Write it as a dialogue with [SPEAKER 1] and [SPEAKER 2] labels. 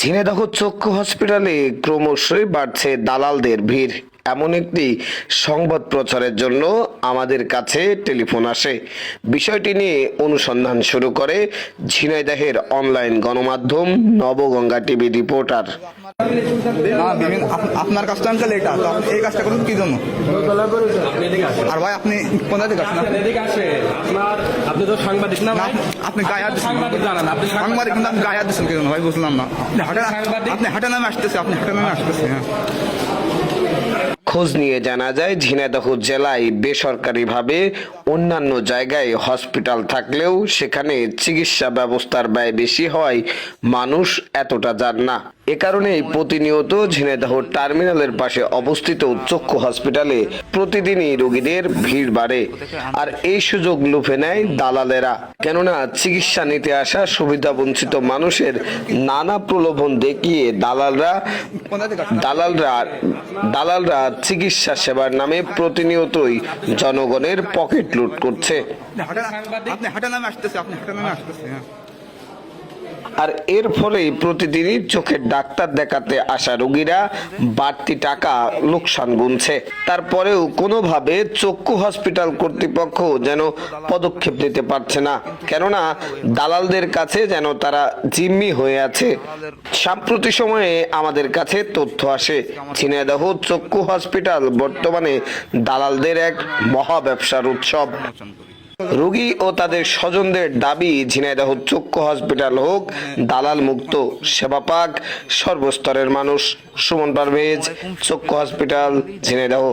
[SPEAKER 1] ঝিনেদহ চক্ষু হসপিটালে ক্রমশই বাড়ছে দালালদের ভিড়। এমন একটি সংবাদ প্রচারের জন্য আমাদের কাছে টেলিফোন আসে। বিষয়টি নিয়ে অনুসন্ধান শুরু করে ঝিনাইদহের অনলাইন গণমাধ্যম নবগঙ্গা টিভি রিপোর্টার।
[SPEAKER 2] না বিভিন্ন আপ- আপনার কাজটা আনকাল এটা তো আপনি এই কাজটা করুন কি জন্য? আর ভাই আপনি কোথা থেকে
[SPEAKER 3] আপনি আসেন আপনি তো সাংবাদিক না
[SPEAKER 2] আপনি গায়ে হাত দিচ্ছেন
[SPEAKER 3] সাংবাদিক জানান আপনি
[SPEAKER 2] সাংবাদিক। কিন্তু আপনি গায়ে হাত দিচ্ছেন কি জন্য? ভাই বুঝলাম না। আপনি হাটে আপনি হাটে নামে আসতেছে আপনি হাটে নামে আসতেছে হ্যাঁ।
[SPEAKER 1] খোঁজ নিয়ে জানা যায়, ঝিনাইদহ জেলায় বেসরকারিভাবে অন্যান্য জায়গায় হসপিটাল থাকলেও সেখানে চিকিৎসা ব্যবস্থার ব্যয় বেশি হওয়ায় মানুষ এতটা যান না। এ কারণেই প্রতিনিয়ত ঝিনাইদহ টার্মিনালের পাশে অবস্থিত চক্ষু হসপিটালে প্রতিদিনই রোগীদের ভিড় বাড়ে আর এই সুযোগ লুফে নেয় দালালেরা। কেননা চিকিৎসা নিতে আসা সুবিধাবঞ্চিত মানুষের নানা প্রলোভন দেখিয়ে দালালরা দালালরা দালালরা চিকিৎসা সেবার নামে প্রতিনিয়তই জনগণের পকেট লুট করছে।
[SPEAKER 2] আসতেছে আপনি আসতেছে হ্যাঁ।
[SPEAKER 1] আর এর ফলেই প্রতিদিনই চোখের ডাক্তার দেখাতে আসা রোগীরা বাড়তি টাকা লোকসান গুনছে। তারপরেও কোনোভাবে চক্ষু হসপিটাল কর্তৃপক্ষ যেন পদক্ষেপ নিতে পারছে না। কেননা দালালদের কাছে যেন তারা জিম্মি হয়ে আছে। সাম্প্রতিক সময়ে আমাদের কাছে তথ্য আসে, ঝিনাইদহ চক্ষু হসপিটাল বর্তমানে দালালদের এক মহা ব্যবসার উৎসব। রোগী ও তাদের স্বজনদের দাবি, ঝিনাইদহ চক্ষু হসপিটাল হোক, দালাল মুক্ত সেবা পাক, সর্বস্তরের মানুষ। সুমন পারভেজ, চক্ষু হসপিটাল, ঝিনাইদহ।